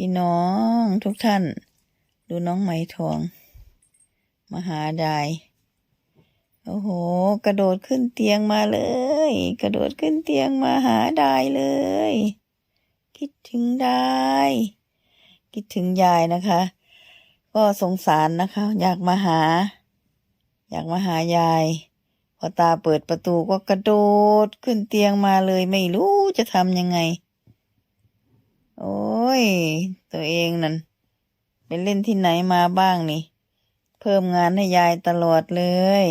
พี่น้องทุกท่าน ดูน้องไหมทอง มหาดายโอ้โห กระโดดขึ้นเตียงมาเลย กระโดดขึ้นเตียงมาหาดายเลย คิดถึงดายคิดถึงยายนะคะ ก็สงสารนะคะ อยากมาหา อยากมาหายาย พอตาเปิดประตูก็กระโดดขึ้นเตียงมาเลย ไม่รู้จะทำยังไง ย ตัวเองนั่นไปเล่นที่ไหนมาบ้างนี่ เพิ่มงานให้ยายตลอดเลย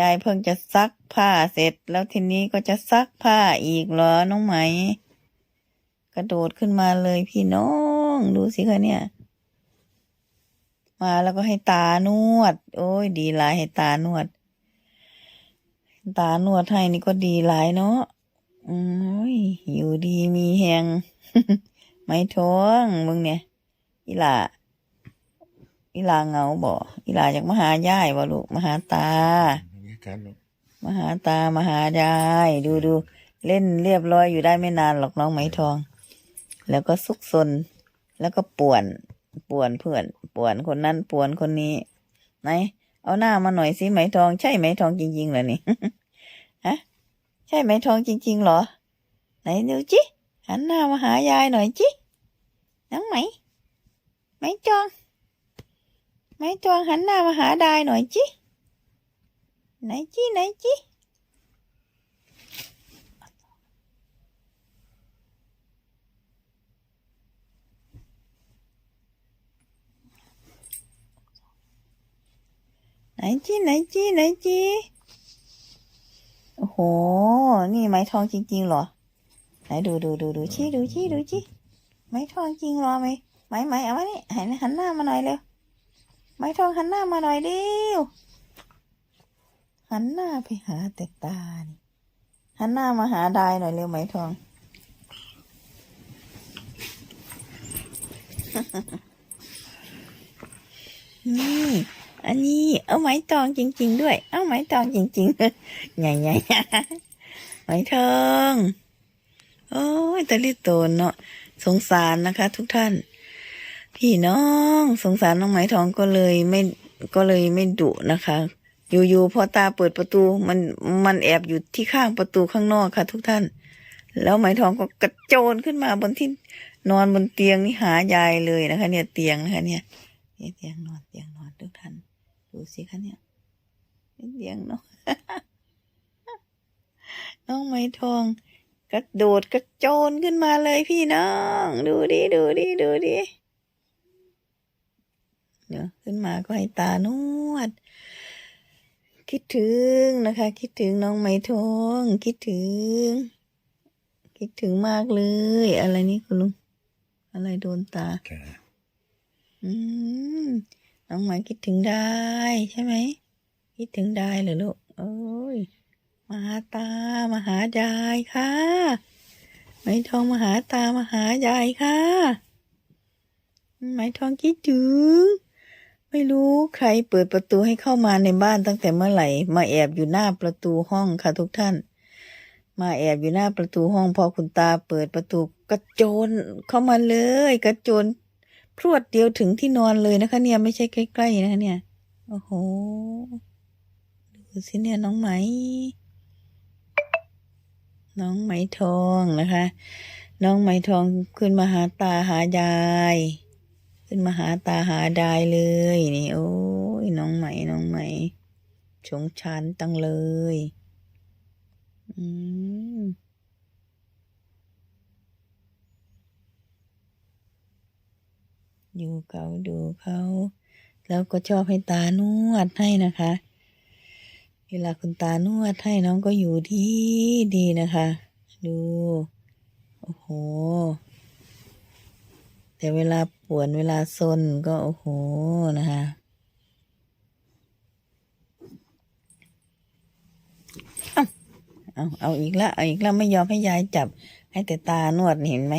ยายเพิ่งจะซักผ้าเสร็จ แล้วทีนี้ก็จะซักผ้าอีกเหรอน้องไหม กระโดดขึ้นมาเลยพี่น้อง ดูสิคะเนี่ย มาแล้วก็ให้ตานวด โอ้ยดีหลายให้ตานวด ตานวดให้นี่ก็ดีหลายเนาะโอ้ยหิวดีมีแหง ไม่ท้องมึงเนี่ยอีหล่าอีหล่าเหงาบ่อีหล่าอยากมาหายายบ่ลูกมาหาตาบรรยากาศเนอะมาหาตามาหายาย ดูดูเล่นเรียบร้อยอยู่ได้ไม่นานหรอกน้องไหมทอง แล้วก็ซุกซนแล้วก็ป่วน ป่วนเพื่อนป่วนคนนั้นป่วนคนนี้ไหนเอาหน้ามาหน่อยสิไหมทอง ใช่ไหมทองจริงๆเหรอนี่ฮะใช่ไหมทองจริงๆเหรอ ไหนดูจิหันหน้ามาหายายหน่อยจิ น้องไหม ไหมจองไหมจองหันหน้ามาหาดายหน่อยจิไหนจีไหนจีไหนจีไหนจีไหนจีโอ้โห นี่ไม้ทองจริง ๆ เหรอ ไหนดูดูดูดูชี้ดูชี้ดูชี้ ไม้ทองจริงรอไหมไหม้ไม้เอามานี่หันหันหน้ามาหน่อยเร็วไม้ทองหันหน้ามาหน่อยเร็วหันหน้าไปหาแต่ตานี่หันหน้ามาหาดายหน่อยเร็วไหมทอง นี่ อันนี้ เอาไหมตองจริง ๆ ด้วย เอาไหมตองจริงๆใหญ่ใหญ่ไหมทอง โอ้ยตะลิโตนเนาะ สงสารนะคะ ทุกท่าน พี่น้องสงสารน้องไหมทองก็เลยไม่ก็เลยไม่ดุนะคะ อยู่ๆพอตาเปิดประตูมันมันแอบอยู่ที่ข้างประตูข้างนอกค่ะ ทุกท่าน แล้วไหมทองก็กระโจนขึ้นมาบนที่นอนบนเตียงนี่หายายเลยนะคะ เนี่ยเตียงนะคะ เนี่ยเตียงนอนเตียงนอนทุกท่านดูสิคะเนี่ยเตียงนอนน้องไหมทอง กระโดดกระโจนขึ้นมาเลยพี่น้อง ดูดิดูดิดูดิเดี๋ยวขึ้นมาก็ให้ตานวด คิดถึงนะคะ คิดถึงน้องไหมทองคิดถึง คิดถึงมากเลย อะไรนี่คุณลุงอะไรโดนตาแกอืมน้องไหมคิดถึงได้ใช่ไหม คิดถึงได้เหรอลูกโอ้ย มาหาตามาหายายค่ะไหมทองมาหาตามาหายายค่ะไหมทองคิดถึงไม่รู้ใครเปิดประตูให้เข้ามาในบ้านตั้งแต่เมื่อไหร่มาแอบอยู่หน้าประตูห้องค่ะทุกท่าน มาแอบอยู่หน้าประตูห้องพอคุณตาเปิดประตูกระโจนเข้ามาเลย กระโจนพรวดเดียวถึงที่นอนเลยนะคะ เนี่ยไม่ใช่ใกล้ๆนะคะเนี่ยโอ้โหดูสิเนี่ยน้องไหม น้องไหมทองนะคะ น้องไหมทองขึ้นมาหาตาหายาย ขึ้นมาหาตาหาดายเลยนี่โอ้ยน้องไหมน้องไหมชงชันตั้งเลยอืมอยู่เขาดูเขา แล้วก็ชอบให้ตานวดให้นะคะ เวลาคุณตานวดให้น้องก็อยู่ดีดีนะคะ ดู โอ้โห แต่เวลาปวดเวลาซนก็โอ้โหนะคะเอาเอาอีกละเอาอีกละไม่ยอมให้ยายจับ ให้แต่ตานวดเห็นไหม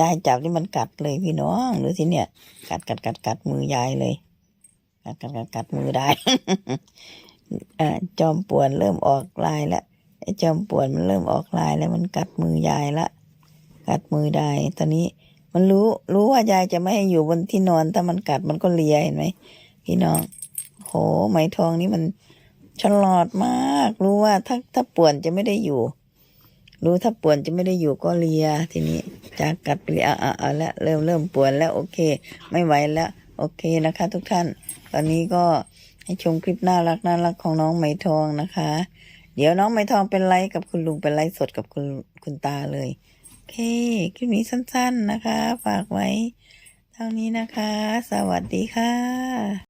ยายจับที่มันกัดเลยพี่น้องดูสิเนี่ย กัดกัดกัดกัดมือยายเลย กัดกัดกัดกัดมือได้ อจอมป่วนเริ่มออกลายแล้วไอ้จอมป่วนมันเริ่มออกลายแล้วมันกัดมือยายละ กัดมือได้ตอนนี้มันรู้รู้ว่ายายจะไม่ให้อยู่บนที่นอน ถ้ามันกัดมันก็เลียเห็นไหมพี่น้องโหไหมทองนี่มันฉลาดมาก รู้ว่าถ้าถ้าป่วนจะไม่ได้อยู่ รู้ถ้าป่วนจะไม่ได้อยู่ก็เลีย ทีนี้จากกัดไปเลียอะอะอะแล้วเริ่มเริ่มป่วนแล้วโอเค ไม่ไหวแล้ว โอเคนะคะ ทุกท่าน ตอนนี้ก็ ให้ชมคลิปน่ารักน่ารักของน้องไหมทองนะคะ เดี๋ยวน้องไหมทองเป็นไลฟ์กับคุณลุงเป็นไลฟ์สดกับคุณคุณตาเลยโอเคคลิปนี้สั้น ๆนะคะ ฝากไว้ เท่านี้นะคะ สวัสดีค่ะ